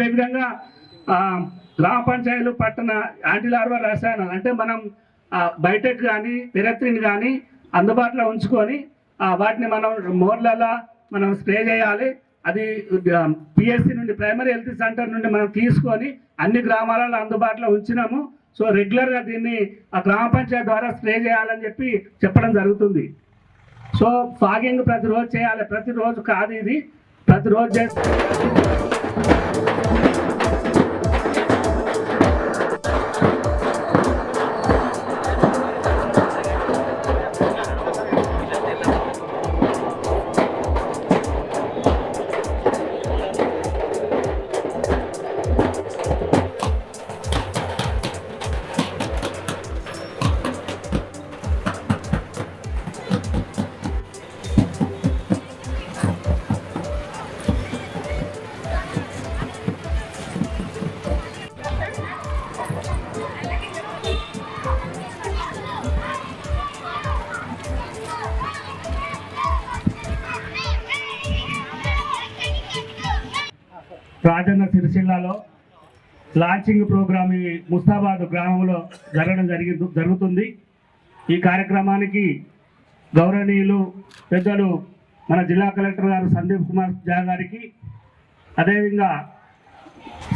అదేవిధంగా గ్రామ పంచాయతీలు పట్టణ యాంటీలార్వా రసాయనాలు అంటే మనం బయటకు కానీ పెరత్రిని కానీ అందుబాటులో ఉంచుకొని వాటిని మనం మోర్లలో మనం స్ప్రే చేయాలి. అది పిఎస్సి నుండి ప్రైమరీ హెల్త్ సెంటర్ నుండి మనం తీసుకొని అన్ని గ్రామాలలో అందుబాటులో ఉంచినాము. సో రెగ్యులర్గా దీన్ని ఆ గ్రామ పంచాయతీ ద్వారా స్ప్రే చేయాలని చెప్పి చెప్పడం జరుగుతుంది. సో ఫాగింగ్ ప్రతిరోజు చేయాలి. ప్రతిరోజు కాదు ఇది. ప్రతిరోజు చేస్తే రాజన్న సిరిసిల్లాలో లాంచింగ్ ప్రోగ్రామ్ ఈ ముస్తాబాద్ గ్రామంలో జరగడం జరిగి జరుగుతుంది. ఈ కార్యక్రమానికి గౌరవనీయులు పెద్దలు మన జిల్లా కలెక్టర్ గారు సందీప్ కుమార్ జా గారికి అదేవిధంగా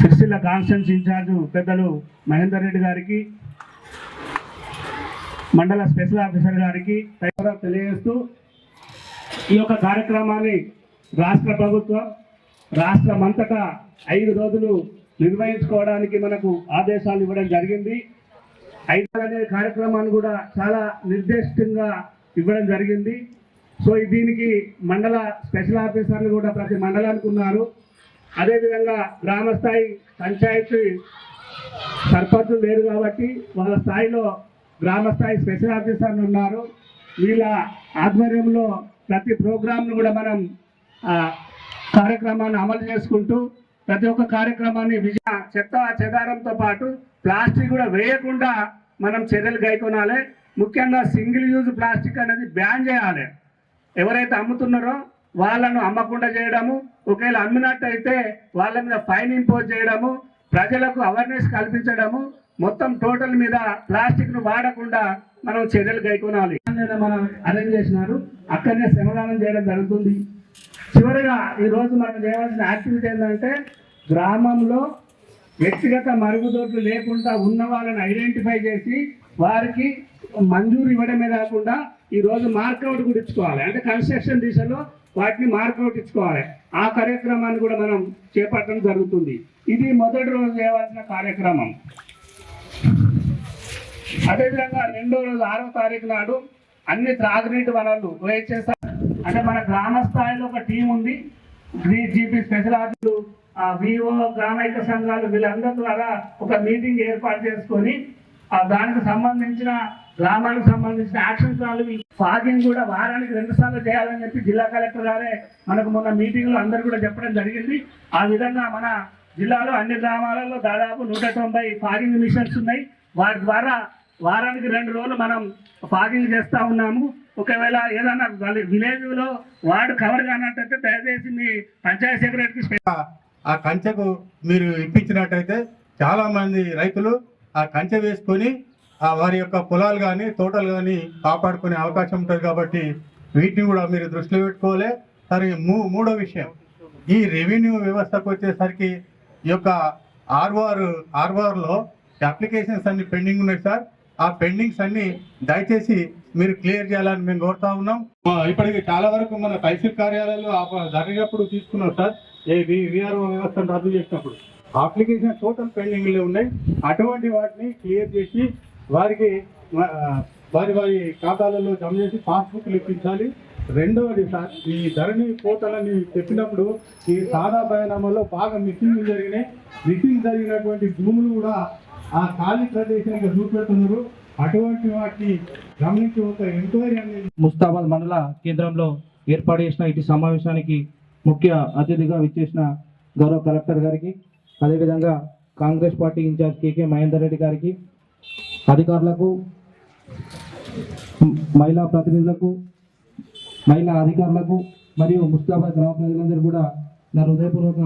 సిరిసిల్ల కాన్స్టెన్స్ ఇన్ఛార్జు పెద్దలు మహేందర్ రెడ్డి గారికి మండల స్పెషల్ ఆఫీసర్ గారికి తెలియజేస్తూ ఈ యొక్క కార్యక్రమాన్ని రాష్ట్ర ప్రభుత్వం రాష్ట్రమంతటా ఐదు రోజులు నిర్వహించుకోవడానికి మనకు ఆదేశాలు ఇవ్వడం జరిగింది. ఐదు అనే కార్యక్రమాన్ని కూడా చాలా నిర్దిష్టంగా ఇవ్వడం జరిగింది. సో దీనికి మండల స్పెషల్ ఆఫీసర్లు కూడా ప్రతి మండలానికి ఉన్నారు. అదేవిధంగా గ్రామ స్థాయి పంచాయతీ సర్పంచులు లేరు కాబట్టి వాళ్ళ స్థాయిలో గ్రామ స్థాయి స్పెషల్ ఆఫీసర్లు ఉన్నారు. వీళ్ళ ఆధ్వర్యంలో ప్రతి ప్రోగ్రాంను కూడా మనం ఆ, కార్యక్రమాన్ని అమలు చేసుకుంటూ ప్రతి ఒక్క కార్యక్రమాన్ని విజయ చెత్త చెదారంతో పాటు ప్లాస్టిక్ కూడా వేయకుండా మనం చర్యలు గైకొనాలి ముఖ్యంగా సింగిల్ యూజ్ ప్లాస్టిక్ అనేది బ్యాన్ చేయాలి. ఎవరైతే అమ్ముతున్నారో వాళ్ళను అమ్మకుండా చేయడము ఒకవేళ అమ్మినట్టయితే వాళ్ళ మీద ఫైన్ ఇంపోజ్ చేయడము ప్రజలకు అవేర్నెస్ కల్పించడము మొత్తం టోటల్ మీద ప్లాస్టిక్ను వాడకుండా మనం చర్యలు గైకొనాలి మనం అరేంజ్ చేసినారు. అక్కడనే శ్రమదానం చేయడం జరుగుతుంది. చివరిగా ఈరోజు మనం చేయవలసిన యాక్టివిటీ ఏంటంటే గ్రామంలో వ్యక్తిగత మరుగుదొడ్లు లేకుండా ఉన్న వాళ్ళని ఐడెంటిఫై చేసి వారికి మంజూరు ఇవ్వడమే కాకుండా ఈరోజు మార్కౌట్ కూడా ఇచ్చుకోవాలి. అంటే కన్స్ట్రక్షన్ దిశలో వాటిని మార్కౌట్ ఆ కార్యక్రమాన్ని కూడా మనం చేపట్టడం జరుగుతుంది. ఇది మొదటి రోజు చేయవలసిన కార్యక్రమం. అదేవిధంగా రెండో రోజు ఆరో తారీఖు నాడు అన్ని త్రాగునీటి వనరులు ఓహెచ్ఎస్ అంటే మన గ్రామ స్థాయిలో ఒక టీం ఉంది. జీపీ స్పెషల్ ఆఫీసులు వివో గ్రామైక సంఘాలు వీళ్ళందరి ద్వారా ఒక మీటింగ్ ఏర్పాటు చేసుకొని దానికి సంబంధించిన గ్రామానికి సంబంధించిన యాక్షన్ ప్లాన్లు ఫాగింగ్ కూడా వారానికి రెండు సార్లు చేయాలని చెప్పి జిల్లా కలెక్టర్ గారే మనకు మొన్న మీటింగ్లో అందరు కూడా చెప్పడం జరిగింది. ఆ విధంగా మన జిల్లాలో అన్ని గ్రామాలలో దాదాపు నూట తొంభై ఫాగింగ్ మిషన్స్ ఉన్నాయి. వాటి ద్వారా వారానికి రెండు రోజులు మనం ఫాగింగ్ చేస్తూ ఉన్నాము. ఒకవేళ ఏదైనా విలేజ్లో వార్డు కవర్ కానట్టయితే దయచేసి మీ పంచాయత్ సెక్రటరీకి ఆ కంచెకు మీరు ఇప్పించినట్టయితే చాలామంది రైతులు ఆ కంచె వేసుకొని వారి యొక్క పొలాలు కానీ తోటలు కానీ కాపాడుకునే అవకాశం ఉంటుంది కాబట్టి వీటిని కూడా మీరు దృష్టిలో పెట్టుకోవాలి. సరే మూ మూడో విషయం. ఈ రెవెన్యూ వ్యవస్థకు వచ్చేసరికి ఈ యొక్క ఆర్వార్ ఆర్వార్లో అప్లికేషన్స్ అన్ని పెండింగ్ ఉన్నాయి సార్. ఆ పెండింగ్స్ అన్ని దయచేసి మీరు క్లియర్ చేయాలని మేము కోరుతా ఉన్నాం. ఇప్పటికి చాలా వరకు మన తహసీల్ కార్యాలయాలు జరిగినప్పుడు తీసుకున్నాం సార్. ఏ విఆర్ఓ వ్యవస్థను రద్దు చేసినప్పుడు. అప్లికేషన్ టోటల్ పెండింగ్లో ఉన్నాయి. అటువంటి వాటిని క్లియర్ చేసి వారికి వారి వారి ఖాతాలలో జమ చేసి పాస్బుక్లు ఇప్పించాలి రెండవది సార్ ఈ ధరణి పోర్టల్ అని చెప్పినప్పుడు ఈ సాదా బయనామాలో బాగా మిస్సింగ్ జరిగినాయి. మిస్సింగ్ జరిగినటువంటి భూములు కూడా ఆ ఖాళీ ప్రదేశానికి చూపెడుతున్నారు. అటువంటి వాటిని గమనించి ఒక ఎంక్వైరీ అనేది ముస్తాబాద్ మండల కేంద్రంలో ఏర్పాటు చేసిన ఇటు సమావేశానికి ముఖ్య అతిథిగా విచ్చేసిన గౌరవ కలెక్టర్ గారికి అదేవిధంగా Congress party incharge KK Mahender Reddy గారికి అధికారులకు మహిళా ప్రతినిధులకు మహిళా అధికారులకు మరియు ముస్తాబాద్ గ్రామ ప్రజలందరూ కూడా నా హృదయపూర్వక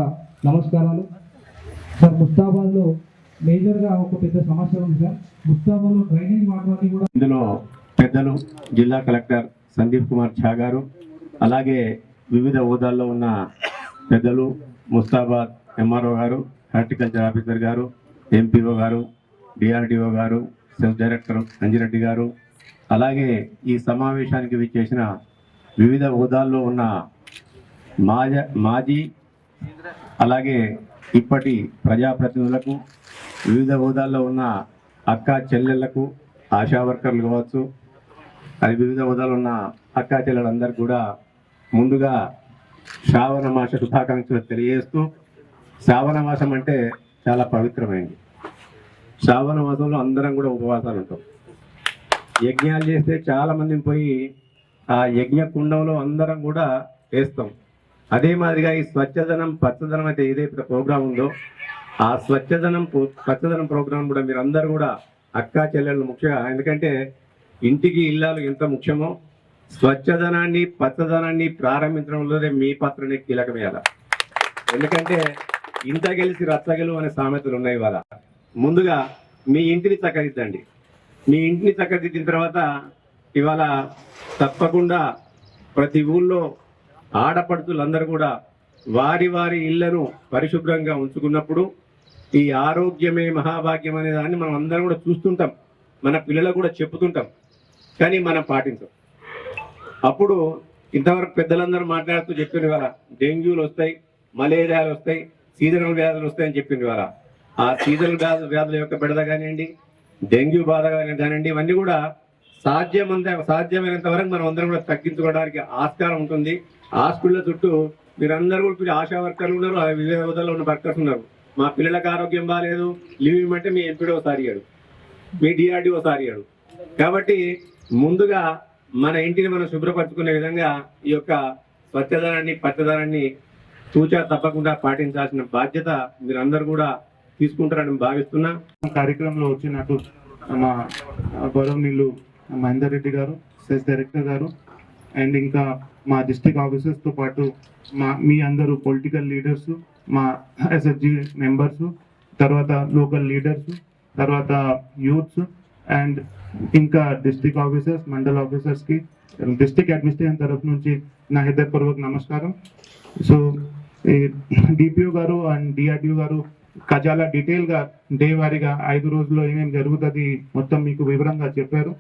నమస్కారాలు. సార్ ముస్తాబాద్లో మేజర్గా ఒక పెద్ద సమస్య ఉంది సార్. ముస్తాబాద్లో డ్రైనేజ్ వాటర్ కూడా ఇందులో పెద్దలు జిల్లా కలెక్టర్ సందీప్ కుమార్ ఝా గారు అలాగే వివిధ హోదాల్లో ఉన్న పెద్దలు ముస్తాబాద్ ఎంఆర్ఓ గారు హార్టికల్చర్ ఆఫీసర్ గారు ఎంపీఓ గారు డిఆర్డిఓ గారు సెల్ఫ్ డైరెక్టర్ అంజిరెడ్డి గారు. అలాగే ఈ సమావేశానికి విచ్చేసిన వివిధ హోదాల్లో ఉన్న మాజ మాజీ అలాగే ఇప్పటి ప్రజాప్రతినిధులకు వివిధ హోదాల్లో ఉన్న అక్క చెల్లెళ్ళకు ఆశా వర్కర్లు కావచ్చు అది వివిధ హోదాలు ఉన్న అక్క చెల్లెలందరూ కూడా ముందుగా శ్రావణ మాస శుభాకాంక్షలు తెలియజేస్తూ శ్రావణ మాసం అంటే చాలా పవిత్రమైంది. శ్రావణ మాసంలో అందరం కూడా ఉపవాసాలు ఉంటాం. యజ్ఞాలు చేస్తే చాలా మందిని పోయి ఆ యజ్ఞ కుండంలో అందరం కూడా వేస్తాం. అదే మాదిరిగా ఈ స్వచ్ఛదనం పచ్చదనం అయితే ఏదైతే ప్రోగ్రాం ఉందో ఆ స్వచ్ఛదనం పచ్చదనం ప్రోగ్రాం కూడా మీరు అందరు కూడా అక్కా చెల్లెళ్ళు ముఖ్యంగా ఎందుకంటే ఇంటికి ఇల్లాలు ఎంత ముఖ్యమో స్వచ్ఛదనాన్ని పచ్చదనాన్ని ప్రారంభించడంలోనే మీ పాత్రనే కీలకమేయాల ఎందుకంటే ఇంత గెలిచి రచ్చగెలు అనే సామెతలు ఉన్నాయి వాళ్ళ ముందుగా మీ ఇంటిని చక్కదిద్దండి. మీ ఇంటిని చక్కదిద్దిన తర్వాత ఇవాళ తప్పకుండా ప్రతి ఊళ్ళో ఆడపడుతులందరూ కూడా వారి వారి ఇళ్ళను పరిశుభ్రంగా ఉంచుకున్నప్పుడు ఈ ఆరోగ్యమే మహాభాగ్యం అనే దాన్ని మనం అందరం కూడా చూస్తుంటాం. మన పిల్లలకు కూడా చెప్పుతుంటాం. కానీ మనం పాటించాం. అప్పుడు ఇంతవరకు పెద్దలందరూ మాట్లాడుతూ చెప్పింది వాళ్ళ డెంగ్యూలు వస్తాయి మలేరియాలు వస్తాయి సీజనల్ వ్యాధులు వస్తాయని చెప్పింది వాళ్ళ ఆ సీజనల్ వ్యాధు వ్యాధుల యొక్క బిడద కానివ్వండి డెంగ్యూ బాధ కానివ్వండి ఇవన్నీ కూడా సాధ్యమంత సాధ్యమైనంత వరకు మనం అందరం కూడా తగ్గించుకోవడానికి ఆస్కారం ఉంటుంది. హాస్పిటల్ చుట్టూ మీరందరూ కూడా ఇప్పుడు ఆశా వర్కర్లు ఉన్నారు వివిధ హోదాలో ఉన్న వర్కర్స్ ఉన్నారు. మా పిల్లలకు ఆరోగ్యం బాగాలేదు లీవ్ ఇవ్వమంటే మీ ఎంపీడీ ఒకసారి అయ్యాడు మీ డిఆర్డీ ఒకసారి అయ్యాడు కాబట్టి ముందుగా మన ఇంటిని మనం శుభ్రపరచుకునే విధంగా ఈ యొక్క స్వచ్ఛదనాన్ని పచ్చదనాన్ని తూచా తప్పకుండా పాటించాల్సిన బాధ్యత మీరందరూ కూడా తీసుకుంటారని భావిస్తున్నా. కార్యక్రమంలో వచ్చినట్టు మా గౌరవనీయులు మహేందర్ రెడ్డి గారు సెస్ డైరెక్టర్ గారు అండ్ ఇంకా మా డిస్ట్రిక్ట్ ఆఫీసర్స్తో పాటు మా మీ అందరూ పొలిటికల్ లీడర్స్ మా ఎస్ఎస్జి మెంబర్స్ తర్వాత లోకల్ లీడర్స్ తర్వాత యూత్స్ అండ్ ఇంకా డిస్ట్రిక్ట్ ఆఫీసర్స్ మండల్ ఆఫీసర్స్కి డిస్ట్రిక్ట్ అడ్మినిస్ట్రేషన్ తరఫు నుంచి నా హృదయపూర్వక నమస్కారం. సో డిపిఓ గారు అండ్ డిఆర్డిఓ గారు చాలా డీటెయిల్గా డే వారీగా ఐదు రోజుల్లో ఏమేమి జరుగుతుంది మొత్తం మీకు వివరంగా చెప్పారు.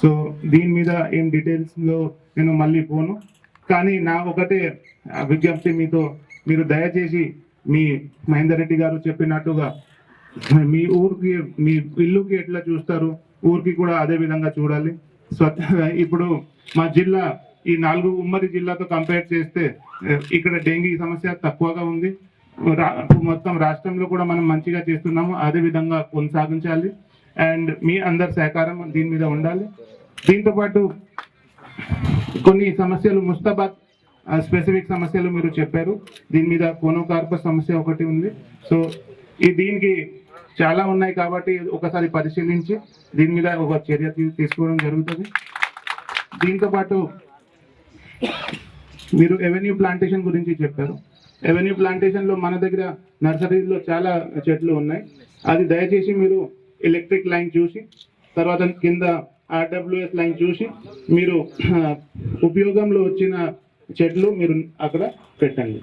సో దీని మీద ఏం డీటెయిల్స్లో నేను మళ్ళీ పోను. కానీ నా ఒకటే విజ్ఞప్తి మీతో మీరు దయచేసి మీ మహేందర్ రెడ్డి గారు చెప్పినట్టుగా మీ ఊరికి మీ ఇల్లుకి ఎట్లా చూస్తారు? ఊరికి కూడా అదే విధంగా చూడాలి. స్వచ్ఛ ఇప్పుడు మా జిల్లా ఈ నాలుగు ఉమ్మడి జిల్లాతో కంపేర్ చేస్తే ఇక్కడ డెంగీ సమస్య తక్కువగా ఉంది. మొత్తం రాష్ట్రంలో కూడా మనం మంచిగా చేస్తున్నాము అదే విధంగా కొనసాగించాలి. అండ్ మీ అందరి సహకారం దీని మీద ఉండాలి. దీంతో పాటు కొన్ని సమస్యలు ముస్తాబాద్ స్పెసిఫిక్ సమస్యలు మీరు చెప్పారు. దీని మీద కోనోకార్పస్ సమస్య ఒకటి ఉంది. సో ఈ దీనికి చాలా ఉన్నాయి కాబట్టి ఒకసారి పరిశీలించి దీని మీద ఒక చర్య తీసుకోవడం జరుగుతుంది. దీంతో పాటు మీరు ఎవెన్యూ ప్లాంటేషన్ గురించి చెప్పారు. ఎవెన్యూ ప్లాంటేషన్లో మన దగ్గర నర్సరీలో చాలా చెట్లు ఉన్నాయి. అది దయచేసి మీరు ఎలక్ట్రిక్ లైన్ చూసి తర్వాత కింద ఆర్డబ్ల్యూఎస్ లైన్ చూసి మీరు ఉపయోగంలో వచ్చిన చెట్లు మీరు అక్కడ పెట్టండి.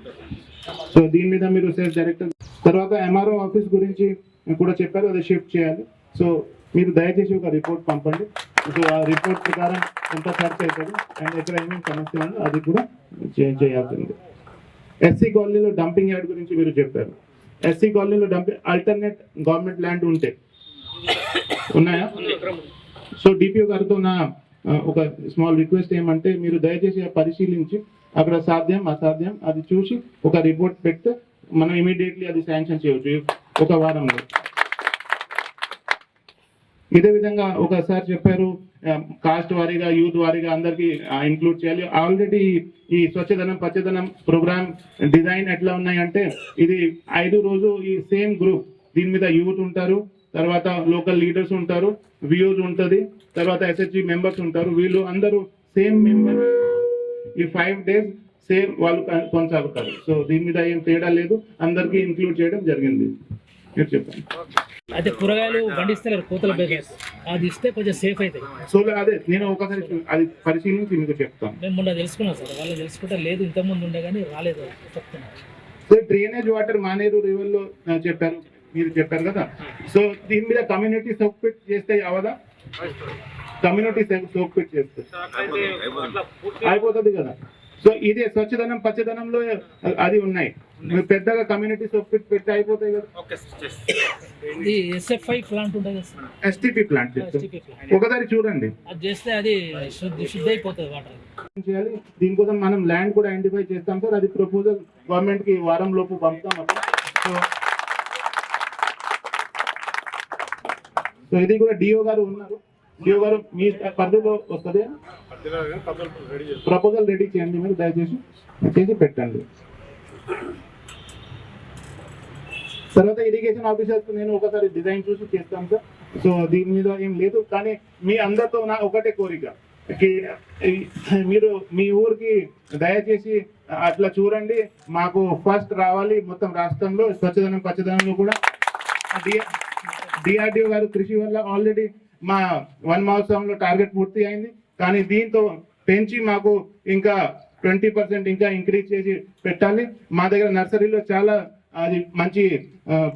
సో దీని మీద మీరు సేల్స్ డైరెక్టర్. తర్వాత ఎంఆర్ఓ ఆఫీస్ గురించి కూడా చెప్పారు అది షిఫ్ట్ చేయాలి. సో మీరు దయచేసి ఒక రిపోర్ట్ పంపండి. సో ఆ రిపోర్ట్ ప్రకారం ఎంత ఖర్చు అవుతుంది అండ్ ఎక్కడ ఏమేమి సమస్య ఉందో అది కూడా చేంజ్ చేయాల్సింది. ఎస్సీ కాలనీలో డంపింగ్ యార్డ్ గురించి మీరు చెప్పారు. ఎస్సీ కాలనీలో డంపింగ్ ఆల్టర్నేట్ గవర్నమెంట్ ల్యాండ్ ఉంటే. ఉన్నాయా? సో డిపిఓ గారితో నా ఒక స్మాల్ రిక్వెస్ట్ ఏమంటే మీరు దయచేసి ఆ పరిశీలించి అక్కడ సాధ్యం అసాధ్యం అది చూసి ఒక రిపోర్ట్ పెడితే మనం ఇమీడియట్లీ అది శాంక్షన్ చేయవచ్చు ఒక వారంలో. ఇదే విధంగా ఒకసారి చెప్పారు కాస్ట్ వారీగా యూత్ వారీగా అందరికి ఇంక్లూడ్ చేయాలి. ఆల్రెడీ ఈ స్వచ్ఛదనం పచ్చదనం ప్రోగ్రామ్ డిజైన్ ఎట్లా ఉన్నాయంటే ఇది ఐదు రోజు ఈ సేమ్ గ్రూప్ దీని మీద యూత్ ఉంటారు తర్వాత లోకల్ లీడర్స్ ఉంటారు వ్యూస్ ఉంటుంది తర్వాత ఎస్హెచ్జి మెంబర్స్ ఉంటారు వీళ్ళు అందరూ సేమ్ మెంబర్ ఈ ఫైవ్ డేస్ సేమ్ వాళ్ళు కొనసాగుతారు. సో దీని మీద ఏం తేడా లేదు అందరికీ ఇంక్లూడ్ చేయడం జరిగింది. మీరు చెప్పండి. అయితే కూరగాయలు పండిస్తలేరు కోతల అది ఇస్తే కొంచెం సేఫ్ అవుతాయి సో అదే నేను ఒకసారి అది పరిశీలించి మీకు చెప్తాను. మేము మొన్న తెలుసుకున్నాం సార్ వాళ్ళు తెలుసుకుంటే లేదు ఇంతకుముందు ఉండే కానీ రాలేదు చెప్తున్నాం. సో డ్రైనేజ్ వాటర్ మానేరు రివర్లో ఆ, చెప్పారు. మీరు చెప్పారు కదా. సో దీని మీద కమ్యూనిటీ సోక్ పిట్ చేస్తే అవదా? కమ్యూనిటీ సోక్ పిట్ చేస్తే. అయిపోతుంది కదా. సో ఇదే స్వచ్ఛదనం పచ్చదనంలో అది ఉన్నాయి. పెద్దగా కమ్యూనిటీ సోక్ పిట్ పెడితే అయిపోతాయి కదా. ఇది ఎస్ఎఫ్ఐ ప్లాంట్ ఉంటుంది కదా సార్. STP plant. ఒకసారి చూడండి. అది చేస్తే అది శుద్ధి శుద్ధి అయిపోతుంది వాటర్. ఏం చేయాలి? దీనికోసం మనం ల్యాండ్ కూడా ఐడెంటిఫై చేస్తాం సార్. అది ప్రపోజల్ గవర్నమెంట్కి వారం లోపు పంపుతాం సో సో ఇది కూడా డిఓ గారు ఉన్నారు. డిఓ గారు మీ పరిధిలో వస్తుంది ప్రపోజల్ రెడీ చేయండి మీరు దయచేసి చేసి పెట్టండి. తర్వాత ఇరిగేషన్ ఆఫీసర్స్ నేను ఒకసారి డిజైన్ చూసి చేస్తాను సార్. సో దీని మీద ఏం లేదు కానీ మీ అందరితో నా ఒకటే కోరిక. కి మీరు మీ ఊరికి దయచేసి అట్లా చూడండి మాకు ఫస్ట్ రావాలి మొత్తం రాష్ట్రంలో స్వచ్ఛదనం పచ్చదనంలో కూడా. డిఆర్డిఓ గారు కృషి వల్ల ఆల్రెడీ మా వన్ మహోత్సవంలో టార్గెట్ పూర్తి అయింది. కానీ దీంతో పెంచి మాకు ఇంకా ట్వంటీ పర్సెంట్ ఇంకా ఇంక్రీజ్ చేసి పెట్టాలి. మా దగ్గర నర్సరీలో చాలా అది మంచి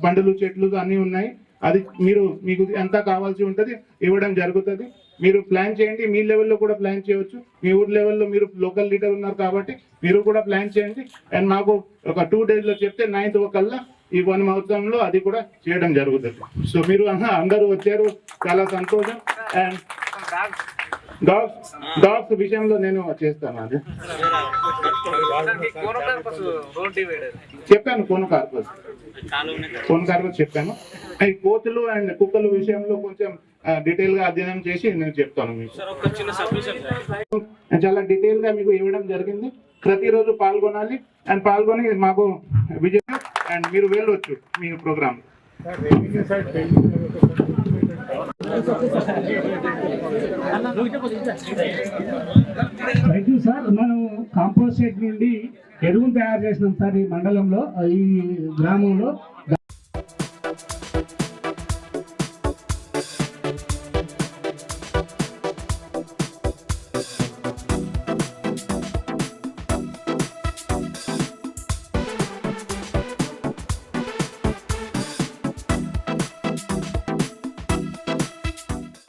పండ్లు చెట్లు అన్నీ ఉన్నాయి. అది మీరు మీకు ఎంత కావాల్సి ఉంటుంది ఇవ్వడం జరుగుతుంది. మీరు ప్లాన్ చేయండి. మీ లెవెల్లో కూడా ప్లాన్ చేయవచ్చు మీ ఊరు లెవెల్లో మీరు లోకల్ లీడర్ ఉన్నారు కాబట్టి మీరు కూడా ప్లాన్ చేయండి. అండ్ మాకు ఒక టూ డేస్లో చెప్తే నైన్త్ కల్లా ఈ వన్ మహోత్సవంలో అది కూడా చేయడం జరుగుతుంది. సో మీరు అందరూ వచ్చారు. చాలా సంతోషం. అండ్ డాగ్స్ డాగ్స్ విషయంలో నేను చేస్తాను అది. చెప్పాను కోను కార్పస్. కోను కార్పస్ చెప్పాను. ఈ కోతులు అండ్ కుక్కల విషయంలో కొంచెం డీటెయిల్గా అధ్యయనం చేసి నేను చెప్తాను మీకు. చాలా డీటెయిల్గా మీకు ఇవ్వడం జరిగింది. ప్రతిరోజు పాల్గొనాలి. అండ్ పాల్గొని మాకు విజయం. అండ్ మీరు వెళ్ళొచ్చు మీ ప్రోగ్రామ్. Thank you sir. మనం కాంపోస్ట్ సెట్ నుండి ఎరువును తయారు చేసినాం సార్ ఈ మండలంలో ఈ గ్రామంలో.